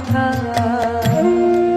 মাথা ওগো